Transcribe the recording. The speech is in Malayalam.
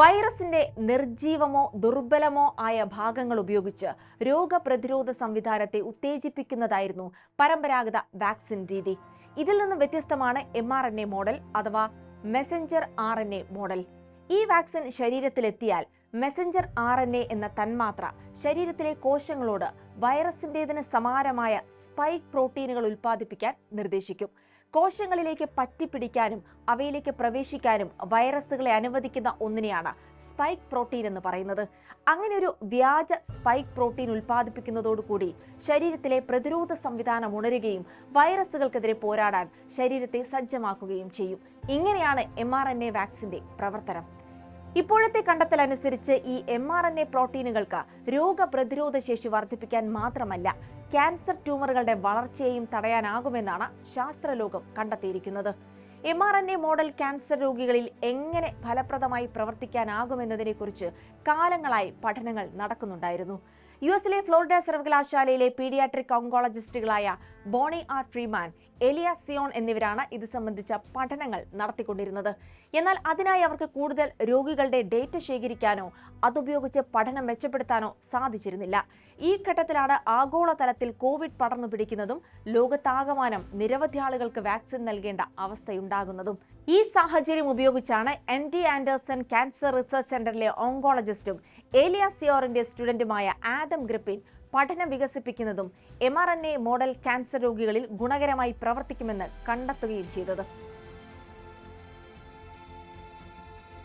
വൈറസിന്റെ നിർജീവമോ ദുർബലമോ ആയ ഭാഗങ്ങൾ ഉപയോഗിച്ച് രോഗപ്രതിരോധ സംവിധാനത്തെ ഉത്തേജിപ്പിക്കുന്നതായിരുന്നു പരമ്പരാഗത വാക്സിൻ രീതി. ഇതിൽ നിന്ന് വ്യത്യസ്തമാണ് M R N A model അഥവാ messenger R N A model. ഈ വാക്സിൻ ശരീരത്തിലെത്തിയാൽ മെസഞ്ചർ ആർ എൻ എ എന്ന തന്മാത്ര ശരീരത്തിലെ കോശങ്ങളോട് വൈറസിന്റെതിന് സമാനമായ സ്പൈക്ക് പ്രോട്ടീനുകൾ ഉൽപ്പാദിപ്പിക്കാൻ നിർദ്ദേശിക്കും. കോശങ്ങളിലേക്ക് പറ്റിപ്പിടിക്കാനും അവയിലേക്ക് പ്രവേശിക്കാനും വൈറസുകളെ അനുവദിക്കുന്ന ഒന്നിനെയാണ് സ്പൈക്ക് പ്രോട്ടീൻ എന്ന് പറയുന്നത്. അങ്ങനെ ഒരു വ്യാജ സ്പൈക്ക് പ്രോട്ടീൻ ഉൽപ്പാദിപ്പിക്കുന്നതോടുകൂടി ശരീരത്തിലെ പ്രതിരോധ സംവിധാനം ഉണരുകയും വൈറസുകൾക്കെതിരെ പോരാടാൻ ശരീരത്തെ സജ്ജമാക്കുകയും ചെയ്യും. ഇങ്ങനെയാണ് എം ആർ എൻ എ വാക്സിന്റെ പ്രവർത്തനം. ഇപ്പോഴത്തെ കണ്ടെത്തൽ അനുസരിച്ച് ഈ എം ആർ എൻ എ പ്രോട്ടീനുകൾക്ക് രോഗപ്രതിരോധ ശേഷി വർദ്ധിപ്പിക്കാൻ മാത്രമല്ല ക്യാൻസർ ട്യൂമറുകളുടെ വളർച്ചയെയും തടയാനാകുമെന്നാണ് ശാസ്ത്രലോകം കണ്ടെത്തിയിരിക്കുന്നത്. M R N A model cancer രോഗികളിൽ എങ്ങനെ ഫലപ്രദമായി പ്രവർത്തിക്കാനാകുമെന്നതിനെക്കുറിച്ച് കാലങ്ങളായി പഠനങ്ങൾ നടക്കുന്നുണ്ടായിരുന്നു. യു എസിലെ ഫ്ലോറിഡ സർവകലാശാലയിലെ paediatric ഓങ്കോളജിസ്റ്റുകളായ Bonnie R Freeman Elia Sion എന്നിവരാണ് ഇത് സംബന്ധിച്ച പഠനങ്ങൾ നടത്തിക്കൊണ്ടിരുന്നത്. എന്നാൽ അതിനായി അവർക്ക് കൂടുതൽ രോഗികളുടെ ഡേറ്റ ശേഖരിക്കാനോ അതുപയോഗിച്ച് പഠനം മെച്ചപ്പെടുത്താനോ സാധിച്ചിരുന്നില്ല. ഈ ഘട്ടത്തിലാണ് ആഗോളതലത്തിൽ കോവിഡ് പടർന്നു പിടിക്കുന്നതും ലോകത്താകമാനം നിരവധി ആളുകൾക്ക് വാക്സിൻ നൽകേണ്ട അവസ്ഥയുണ്ടാകുന്നതും. ഈ സാഹചര്യം ഉപയോഗിച്ചാണ് N D Anderson cancer research സെന്ററിലെ ഓങ്കോളജിസ്റ്റും ഏലിയ സിയോറിന്റെ സ്റ്റുഡന്റുമായ ആദം ഗ്രിപ്പിൻ പഠനം വികസിപ്പിക്കുന്നതും എ മോഡൽ ക്യാൻസർ രോഗികളിൽ ഗുണകരമായി പ്രവർത്തിക്കുമെന്ന് കണ്ടെത്തുകയും ചെയ്തത്.